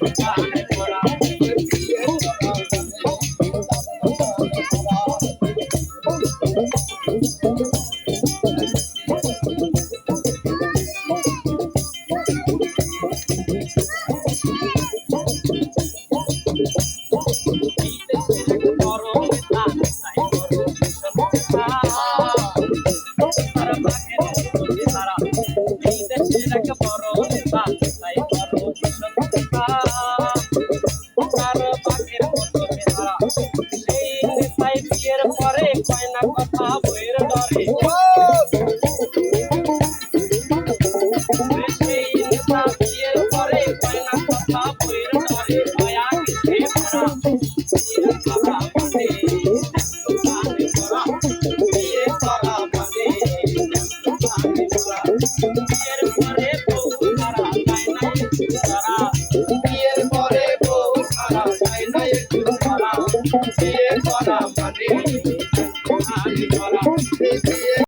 Bye. নিতে চাই বিয়ের পরে কয় না কথা বইয়ের ডরে Si es para Madrid, Madrid para